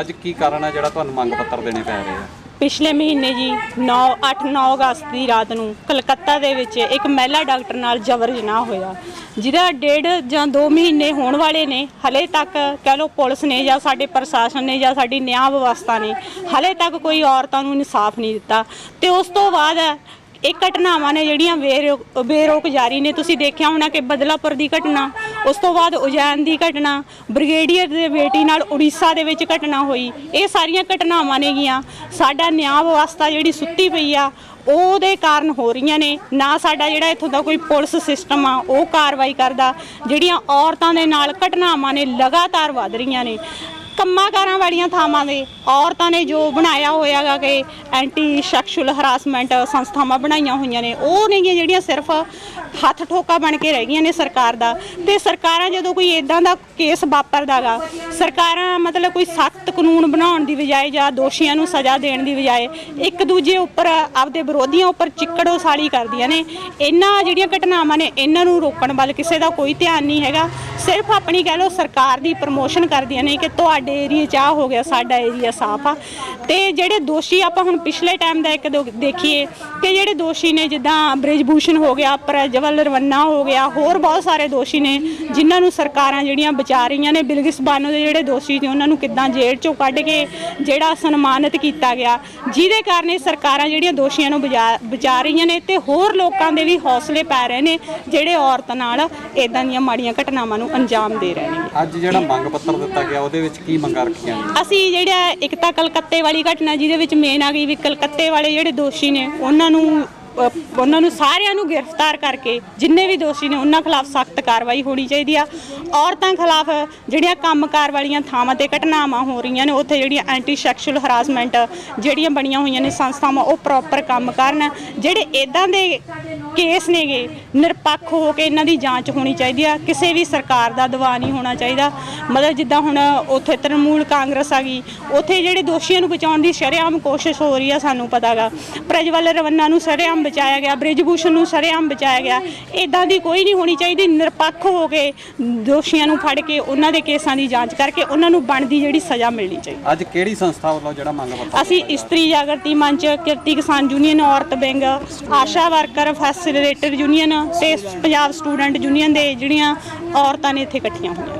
ਅੱਜ ਕੀ ਕਾਰਨ ਹੈ ਜਿਹੜਾ ਤੁਹਾਨੂੰ ਮੰਗ ਪੱਤਰ ਦੇਣੇ ਪੈ ਰਹੇ ਆ? ਪਿਛਲੇ ਮਹੀਨੇ ਜੀ 9 8-9 ਅਗਸਤ ਦੀ ਰਾਤ ਨੂੰ ਕਲਕੱਤਾ ਦੇ ਵਿੱਚ ਇੱਕ ਮਹਿਲਾ ਡਾਕਟਰ ਨਾਲ ਜਬਰ ਜਨਾਹ ਹੋਇਆ। ਜਿਹਦਾ ਡੇਢ ਜਾਂ 2 ਮਹੀਨੇ ਹੋਣ ਵਾਲੇ ਨੇ, ਹਲੇ ਤੱਕ ਕਹਿ ਲਓ ਪੁਲਿਸ ਨੇ ਜਾਂ ਸਾਡੇ ਪ੍ਰਸ਼ਾਸਨ ਨੇ ਜਾਂ ਸਾਡੀ ਨਿਆਂ ਵਿਵਸਥਾ ਨੇ, ਹਲੇ ਤੱਕ ਕੋਈ ਔਰਤਾਂ ਨੂੰ ਇਨਸਾਫ ਨਹੀਂ ਦਿੱਤਾ। ਤੇ ਉਸ ਤੋਂ ਬਾਅਦ ਇਹ ਘਟਨਾਵਾਂ ਨੇ ਜਿਹੜੀਆਂ ਬੇਰੁਕ ਬੇਰੋਕ ਜਾਰੀ ਨੇ। ਤੁਸੀਂ ਦੇਖਿਆ ਹੋਣਾ ਕਿ ਬਦਲਾਪੁਰ ਦੀ ਘਟਨਾ, ਉਸ ਤੋਂ ਬਾਅਦ ਉਜੈਨ ਦੀ ਘਟਨਾ, ਬ੍ਰਿਗੇਡੀਅਰ ਦੇ ਬੇਟੀ ਨਾਲ ਉੜੀਸਾ ਦੇ ਵਿੱਚ ਘਟਨਾ ਹੋਈ। ਇਹ ਸਾਰੀਆਂ ਘਟਨਾਵਾਂ ਨੇਗੀਆਂ ਸਾਡਾ ਨਿਆਂ ਵਿਵਸਥਾ ਜਿਹੜੀ ਸੁੱਤੀ ਪਈ ਆ, ਉਹਦੇ ਕਾਰਨ ਹੋ ਰਹੀਆਂ ਨੇ। ਨਾ ਸਾਡਾ ਜਿਹੜਾ ਇੱਥੋਂ ਦਾ ਕੋਈ ਪੁਲਿਸ ਸਿਸਟਮ ਆ, ਉਹ ਕਾਰਵਾਈ ਕਰਦਾ। ਜਿਹੜੀਆਂ ਔਰਤਾਂ ਦੇ ਨਾਲ ਘਟਨਾਵਾਂ ਨੇ, ਲਗਾਤਾਰ ਵੱਧ ਰਹੀਆਂ ਨੇ। ਕੰਮਾਂ ਵਾਲੀਆਂ ਥਾਵਾਂ ਦੇ ਔਰਤਾਂ ਨੇ ਜੋ ਬਣਾਇਆ ਹੋਇਆਗਾ ਕਿ ਐਂਟੀ ਸੈਕਸ਼ੂਅਲ ਹਰਾਸਮੈਂਟ ਸੰਸਥਾਵਾਂ ਬਣਾਈਆਂ ਹੋਈਆਂ ਨੇ, ਉਹ ਨੇਗੀਆਂ ਜਿਹੜੀਆਂ ਸਿਰਫ ਹੱਥ ਠੋਕਾ ਬਣ ਕੇ ਰਹਿ ਗਈਆਂ ਨੇ ਸਰਕਾਰ ਦਾ। ਤੇ ਸਰਕਾਰਾਂ ਜਦੋਂ ਕੋਈ ਇਦਾਂ ਦਾ ਕੇਸ ਵਾਪਰਦਾਗਾ ਸਰਕਾਰਾਂ ਮਤਲਬ ਕੋਈ ਸਖਤ ਕਾਨੂੰਨ ਬਣਾਉਣ ਦੀ ਬਜਾਏ ਜਾਂ ਦੋਸ਼ੀਆਂ ਨੂੰ ਸਜ਼ਾ ਦੇਣ ਦੀ ਬਜਾਏ ਇੱਕ ਦੂਜੇ ਉੱਪਰ ਆਪਦੇ ਵਿਰੋਧੀਆਂ ਉੱਪਰ ਚਿੱਕੜ ਸਾਲੀ ਕਰਦੀਆਂ ਨੇ। ਇਹਨਾਂ ਜਿਹੜੀਆਂ ਘਟਨਾਵਾਂ ਨੇ, ਇਹਨਾਂ ਨੂੰ ਰੋਕਣ ਵੱਲ ਕਿਸੇ ਦਾ ਕੋਈ ਧਿਆਨ ਨਹੀਂ ਹੈਗਾ। ਸਿਰਫ ਆਪਣੀ ਕਹਿ ਲਓ ਸਰਕਾਰ ਦੀ ਪ੍ਰਮੋਸ਼ਨ ਕਰਦੀਆਂ ਨੇ ਕਿ ਤੁਹਾਡੇ ਏਰੀਆ 'ਚ ਆਹ ਹੋ ਗਿਆ, ਸਾਡਾ ਏਰੀਆ ਸਾਫ਼ ਆ। ਤੇ ਜਿਹੜੇ ਦੋਸ਼ੀ ਆਪਾਂ ਹੁਣ ਪਿਛਲੇ ਟਾਈਮ ਦਾ ਇੱਕ ਦੋ ਦੇਖੀਏ ਕਿ ਜਿਹੜੇ ਦੋਸ਼ੀ ਨੇ ਜਿੱਦਾਂ ਬ੍ਰਿਜਭੂਸ਼ਣ ਹੋ ਗਿਆ, ਪ੍ਰਜਵਲ ਰਵੰਨਾ ਹੋ ਗਿਆ, ਹੋਰ ਬਹੁਤ ਸਾਰੇ ਦੋਸ਼ੀ ਨੇ ਜਿਨ੍ਹਾਂ ਨੂੰ ਸਰਕਾਰਾਂ ਜਿਹੜੀਆਂ ਬਚਾ ਰਹੀਆਂ ਨੇ, ਬਿਲਗਿਸ ਬਾਨੋ ਦੇ ਜਿਹੜੇ ਦੋਸ਼ੀ ਨੇ ਉਹਨਾਂ ਨੂੰ ਕਿੱਦਾਂ ਜੇਲ੍ਹ ਚੋਂ ਕੱਢ ਕੇ ਜਿਹੜਾ ਸਨਮਾਨਿਤ ਕੀਤਾ ਗਿਆ। ਜਿਹਦੇ ਕਾਰਨ ਇਹ ਸਰਕਾਰਾਂ ਜਿਹੜੀਆਂ ਦੋਸ਼ੀਆਂ ਨੂੰ ਬਚਾ ਬਚਾ ਰਹੀਆਂ ਨੇ ਤੇ ਹੋਰ ਲੋਕਾਂ ਦੇ ਵੀ ਹੌਸਲੇ ਪੈ ਰਹੇ ਨੇ, ਜਿਹੜੇ ਔਰਤ ਨਾਲ ਇਦਾਂ ਦੀਆਂ ਮਾੜੀਆਂ ਘਟਨਾਵਾਂ ਨੂੰ ਅੰਜਾਮ ਦੇ ਰਹੇ ਨੇ। ਅੱਜ ਜਿਹੜਾ ਮੰਗ ਪੱਤਰ ਦਿੱਤਾ ਗਿਆ ਉਹਦੇ ਵਿੱਚ ਕੀ ਮੰਗਾਂ ਰੱਖੀਆਂ ਨੇ ਅਸੀਂ ਜਿਹੜਾ ਇੱਕ ਤਾਂ ਕਲਕੱਤੇ ਵਾਲੀ ਘਟਨਾ ਜਿਹਦੇ ਵਿੱਚ ਮੇਨ ਆ ਗਈ ਵੀ ਕਲਕੱਤੇ ਵਾਲੇ ਜਿਹੜੇ ਦੋਸ਼ੀ ਨੇ ਉਹਨਾਂ ਨੂੰ ਅ, ਉਹਨਾਂ ਨੂੰ ਸਾਰਿਆਂ ਨੂੰ ਗ੍ਰਿਫਤਾਰ ਕਰਕੇ ਜਿੰਨੇ ਵੀ ਦੋਸ਼ੀ ਨੇ ਉਹਨਾਂ ਖਿਲਾਫ ਸਖਤ ਕਾਰਵਾਈ ਹੋਣੀ ਚਾਹੀਦੀ ਆ। ਔਰਤਾਂ ਖਿਲਾਫ ਜਿਹੜੀਆਂ ਕੰਮਕਾਰ ਵਾਲੀਆਂ ਥਾਵਾਂ ਤੇ ਘਟਨਾਵਾਂ ਹੋ ਰਹੀਆਂ ਨੇ ਉੱਥੇ ਜਿਹੜੀਆਂ ਐਂਟੀ ਸੈਕਸ਼ੂਅਲ ਹਰਾਸਮੈਂਟ ਜਿਹੜੀਆਂ ਬਣੀਆਂ ਹੋਈਆਂ ਨੇ ਸੰਸਥਾਵਾਂ ਉਹ ਪ੍ਰੋਪਰ ਕੰਮ ਕਰਨ। ਜਿਹੜੇ ਇਦਾਂ ਦੇ ਕੇਸ ਨੇਗੇ ਨਿਰਪੱਖ ਹੋ ਕੇ ਇਹਨਾਂ ਦੀ ਜਾਂਚ ਹੋਣੀ ਚਾਹੀਦੀ ਆ। ਕਿਸੇ ਵੀ ਸਰਕਾਰ ਦਾ ਦਬਾਅ ਨਹੀਂ ਹੋਣਾ ਚਾਹੀਦਾ। ਮਤਲਬ ਜਿੱਦਾਂ ਹੁਣ ਉੱਥੇ ਤ੍ਰਿਣਮੂਲ ਕਾਂਗਰਸ ਆ ਗਈ ਉੱਥੇ ਜਿਹੜੇ ਦੋਸ਼ੀਆਂ ਨੂੰ ਬਚਾਉਣ ਦੀ ਸ਼ਰੇਆਮ ਕੋਸ਼ਿਸ਼ ਹੋ ਰਹੀ ਆ ਸਾਨੂੰ ਪਤਾਗਾ। ਪ੍ਰਜਵਲ ਰਵੰਨਾ ਨੂੰ ਸ਼ਰੇਆਮ ਬਚਾਇਆ ਗਿਆ ਬ੍ਰਿਜਭੂਸ਼ਣ ਨੂੰ ਸ਼ਰੇਆਮ ਬਚਾਇਆ ਗਿਆ। ਇਦਾਂ ਦੀ ਕੋਈ ਨਹੀਂ ਹੋਣੀ ਚਾਹੀਦੀ ਨਿਰਪੱਖ ਹੋ ਕੇ ਦੋਸ਼ੀਆਂ ਨੂੰ ਫੜ ਕੇ ਉਹਨਾਂ ਦੇ ਕੇਸਾਂ ਦੀ ਜਾਂਚ ਕਰਕੇ ਉਹਨਾਂ ਨੂੰ ਬਣਦੀ ਜਿਹੜੀ ਸਜ਼ਾ ਮਿਲਣੀ ਚਾਹੀਦੀ। ਅੱਜ ਕਿਹੜੀ ਸੰਸਥਾ ਵੱਲੋਂ ਜਿਹੜਾ ਮੰਗ ਪੱਤਰ ਅਸੀਂ ਇਸਤਰੀ ਜਾਗਰਤੀ ਮੰਚ ਕਿਰਤੀ ਕਿਸਾਨ ਯੂਨੀਅਨ ਔਰਤ wing Asha worker facilitator union ਤੇ ਪੰਜਾਬ ਸਟੂਡੈਂਟ ਯੂਨੀਅਨ ਦੇ ਜਿਹੜੀਆਂ ਔਰਤਾਂ ਨੇ ਇੱਥੇ ਇਕੱਠੀਆਂ ਹੋਈਆਂ।